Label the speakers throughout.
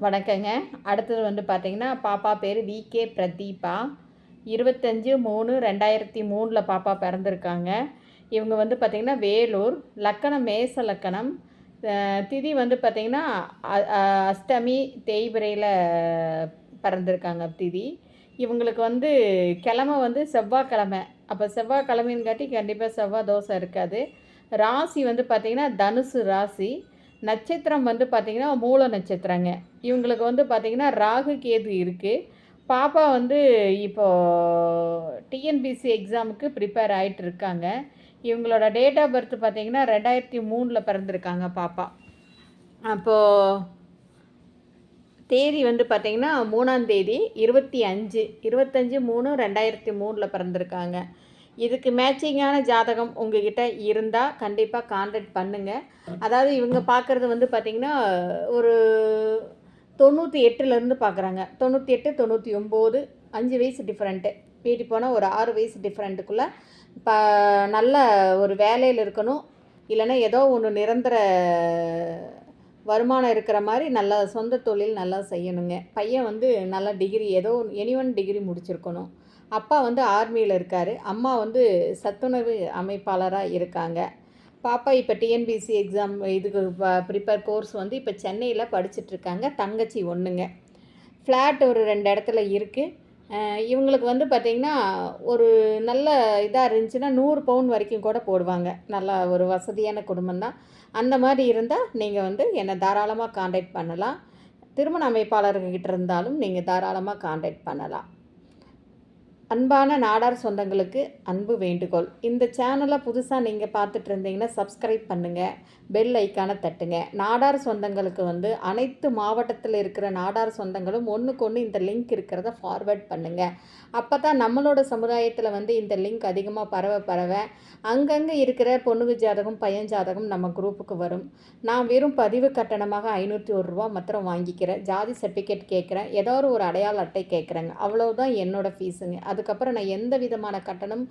Speaker 1: வணக்கங்க. அடுத்தது வந்து பார்த்தீங்கன்னா பாப்பா பேர் விகே பிரதீபா. இருபத்தஞ்சு மூணு ரெண்டாயிரத்தி மூணில் பாப்பா பிறந்திருக்காங்க. இவங்க வந்து பார்த்திங்கன்னா வேலூர் லக்கணம் மேச லக்கணம். திதி வந்து பார்த்திங்கன்னா அஷ்டமி தேய்பிரையில் பிறந்திருக்காங்க திதி. இவங்களுக்கு வந்து கிழமை வந்து செவ்வாய்க்கிழமை. அப்போ செவ்வாய்க்கிழமைங்காட்டி கண்டிப்பாக செவ்வாய் தோசை இருக்காது. ராசி வந்து பார்த்திங்கன்னா தனுசு ராசி. நட்சத்திரம் வந்து பார்த்திங்கன்னா மூல நட்சத்திரங்க. இவங்களுக்கு வந்து பார்த்திங்கன்னா ராகு கேது இருக்குது பாப்பா வந்து இப்போ டிஎன்பிசி எக்ஸாமுக்கு ப்ரிப்பேர் ஆகிட்டு இருக்காங்க. இவங்களோட டேட் ஆஃப் பர்த் பார்த்திங்கன்னா ரெண்டாயிரத்தி மூணில் பிறந்திருக்காங்க பாப்பா. அப்போது தேதி வந்து பார்த்திங்கன்னா மூணாந்தேதி இருபத்தி அஞ்சு இருபத்தஞ்சு மூணு ரெண்டாயிரத்தி மூணில் பிறந்திருக்காங்க. இதுக்கு மேட்சிங்கான ஜாதகம் உங்ககிட்ட இருந்தால் கண்டிப்பாக கான்டாக்ட் பண்ணுங்கள் அதாவது இவங்க பார்க்குறது வந்து பார்த்திங்கன்னா ஒரு தொண்ணூற்றி எட்டுலேருந்து பார்க்குறாங்க தொண்ணூற்றி எட்டு தொண்ணூற்றி ஒம்பது அஞ்சு வயசு டிஃப்ரெண்ட்டு மீறி போனால் ஒரு ஆறு வயசு டிஃப்ரெண்ட்டுக்குள்ளே இப்போ நல்ல ஒரு வேலையில் இருக்கணும். இல்லைன்னா ஏதோ ஒன்று நிரந்தர வருமானம் இருக்கிற மாதிரி நல்லா சொந்த தொழில் நல்லா செய்யணுங்க. பையன் வந்து நல்லா டிகிரி ஏதோ எனி ஒன் டிகிரி முடிச்சிருக்கணும். அப்பா வந்து ஆர்மியில் இருக்கார். அம்மா வந்து சத்துணவு அமைப்பாளராக இருக்காங்க. பாப்பா இப்போ டிஎன்பிசி எக்ஸாம் இதுக்கு ப்ரிப்பேர் கோர்ஸ் வந்து இப்போ சென்னையில் படிச்சுட்ருக்காங்க தங்கச்சி ஒன்றுங்க ஃப்ளாட் ஒரு ரெண்டு இடத்துல இருக்குது இவங்களுக்கு வந்து பார்த்திங்கன்னா ஒரு நல்ல இதாக இருந்துச்சுன்னா நூறு பவுன் வரைக்கும் கூட போடுவாங்க. நல்லா ஒரு வசதியான குடும்பம் தான். அந்த மாதிரி இருந்தால் நீங்கள் வந்து என்னை தாராளமாக காண்டாக்ட் பண்ணலாம். திருமண அமைப்பாளர்கிட்ட இருந்தாலும் நீங்கள் தாராளமாக காண்டாக்ட் பண்ணலாம். அன்பான நாடார் சொந்தங்களுக்கு அன்பு வேண்டுகோள். இந்த சேனலை புதுசாக நீங்கள் பார்த்துட்டு இருந்தீங்கன்னா சப்ஸ்கிரைப் பண்ணுங்கள் பெல் ஐக்கானை தட்டுங்க. நாடார் சொந்தங்களுக்கு வந்து அனைத்து மாவட்டத்தில் இருக்கிற நாடார் சொந்தங்களும் ஒன்றுக்கு ஒன்று இந்த லிங்க் இருக்கிறத ஃபார்வேர்ட் பண்ணுங்கள் அப்போ தான் நம்மளோட சமுதாயத்தில் வந்து இந்த லிங்க் அதிகமாக பரவ பரவ அங்கங்கே இருக்கிற பொண்ணுக்கு ஜாதகம் பையன் ஜாதகம் நம்ம குரூப்புக்கு வரும். நான் வெறும் பதிவு கட்டணமாக ஐநூற்றி ஒரு ரூபா மாத்திரம் வாங்கிக்கிறேன். ஜாதி சர்டிஃபிகேட் கேட்குறேன். ஏதோ ஒரு அடையாள அட்டை கேட்குறேங்க. அவ்வளோதான் என்னோடய ஃபீஸுங்க அது அதுக்கப்புறம் நான் எந்த விதமான கட்டணம்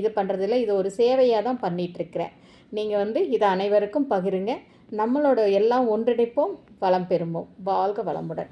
Speaker 1: இது பண்ணுறதில்ல இது ஒரு சேவையாக தான் பண்ணிகிட்ருக்கிறேன் நீங்கள் வந்து இதை அனைவருக்கும் பகிருங்க. நம்மளோட எல்லாம் ஒன்றிணைப்போம். வளம் பெறுவோம். வாழ்க வளமுடன்.